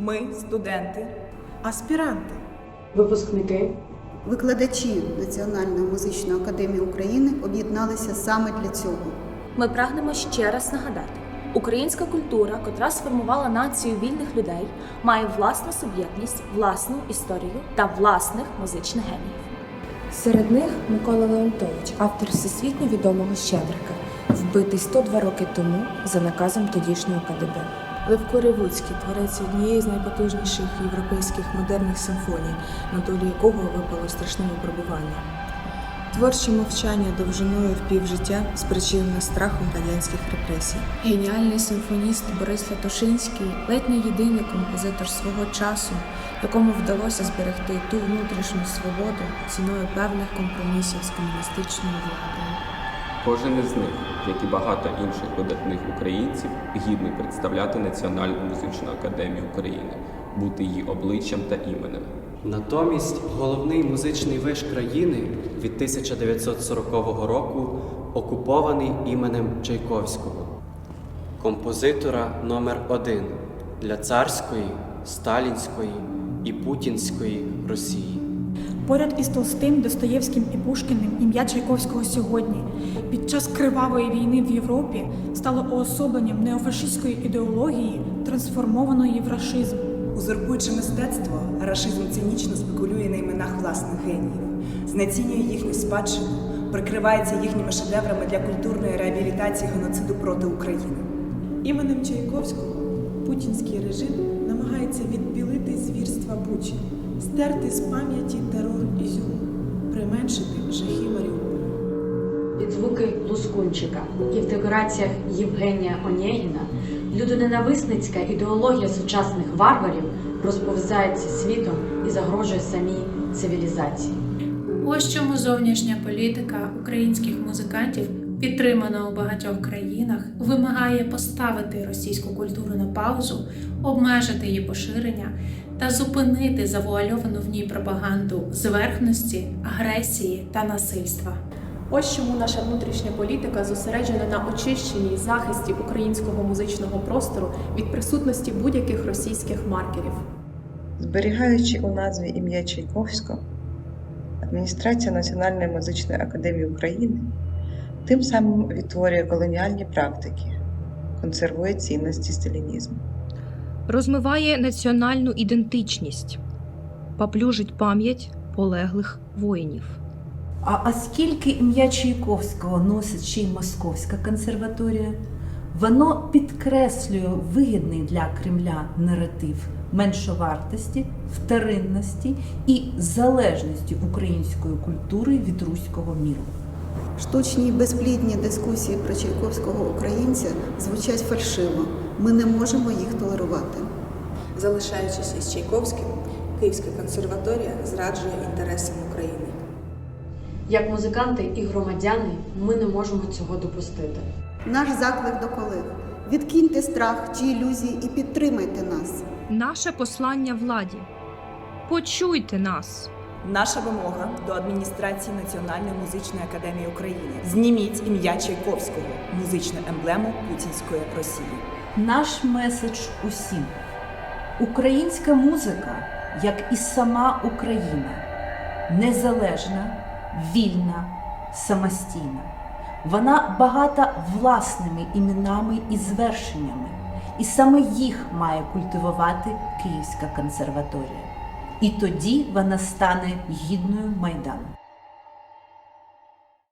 Ми студенти. Аспіранти. Випускники Викладачі Національної музичної академії України об'єдналися саме для цього. Ми прагнемо ще раз нагадати: українська культура, котра сформувала націю вільних людей, має власну суб'єктність, власну історію та власних музичних геніїв. Серед них Микола Леонтович, автор всесвітньо відомого Щедрика, вбитий 102 роки тому за наказом тодішнього КДБ. Левко Ревуцький, творець однієї з найпотужніших європейських модерних симфоній, на долю якого випало страшне випробування. Творче мовчання довжиною в півжиття спричинене страхом радянських репресій. Геніальний симфоніст Борис Лятошинський ледь не єдиний композитор свого часу, якому вдалося зберегти ту внутрішню свободу ціною певних компромісів з комуністичною владою. Кожен із них, як і багато інших видатних українців, гідний представляти Національну музичну академію України, бути її обличчям та іменем. Натомість головний музичний виш країни від 1940 року окупований іменем Чайковського, композитора номер один для царської, сталінської і путінської Росії. Поряд із Толстим, Достоєвським і Пушкіним ім'я Чайковського сьогодні під час кривавої війни в Європі стало уособленням неофашистської ідеології, трансформованої в рашизм. Узурпуючи мистецтво, рашизм цинічно спекулює на іменах власних геніїв, знецінює їхню спадщину, прикривається їхніми шедеврами для культурної реабілітації геноциду проти України. Іменем Чайковського путінський режим намагається відбілити звірства Бучі, стерти з пам'яті терор Ізюму, применшити жахи Маріуполя. під звуки Лускунчика і в декораціях Євгенія Онєгіна людоненависницька ідеологія сучасних варварів розповзається світом і загрожує самій цивілізації. Ось чому зовнішня політика українських музикантів, підтримана у багатьох країнах, вимагає поставити російську культуру на паузу, обмежити її поширення та зупинити завуальовану в ній пропаганду зверхності, агресії та насильства. Ось чому наша внутрішня політика зосереджена на очищенні і захисті українського музичного простору від присутності будь-яких російських маркерів. Зберігаючи у назві ім'я Чайковського, адміністрація Національної музичної академії України тим самим відтворює колоніальні практики, консервує цінності сталінізму. розмиває національну ідентичність, поплюжить пам'ять полеглих воїнів. А оскільки ім'я Чайковського носить ще й Московська консерваторія, воно підкреслює вигідний для Кремля наратив меншовартості, вторинності і залежності української культури від руського міру. Штучні безплідні дискусії про Чайковського українця звучать фальшиво. Ми не можемо їх толерувати. Залишаючись із Чайковським, Київська консерваторія зраджує інтересам України. Як музиканти і громадяни, ми не можемо цього допустити. Наш заклик до колег. Відкиньте страх чи ілюзії і підтримайте нас. Наше послання владі. Почуйте нас. Наша вимога до адміністрації Національної музичної академії України. Зніміть ім'я Чайковського, музичну емблему путінської Росії. Наш меседж усім. Українська музика, як і сама Україна, незалежна, вільна, самостійна. Вона багата власними іменами і звершеннями, і саме їх має культивувати Київська консерваторія. І тоді вона стане гідною майдану.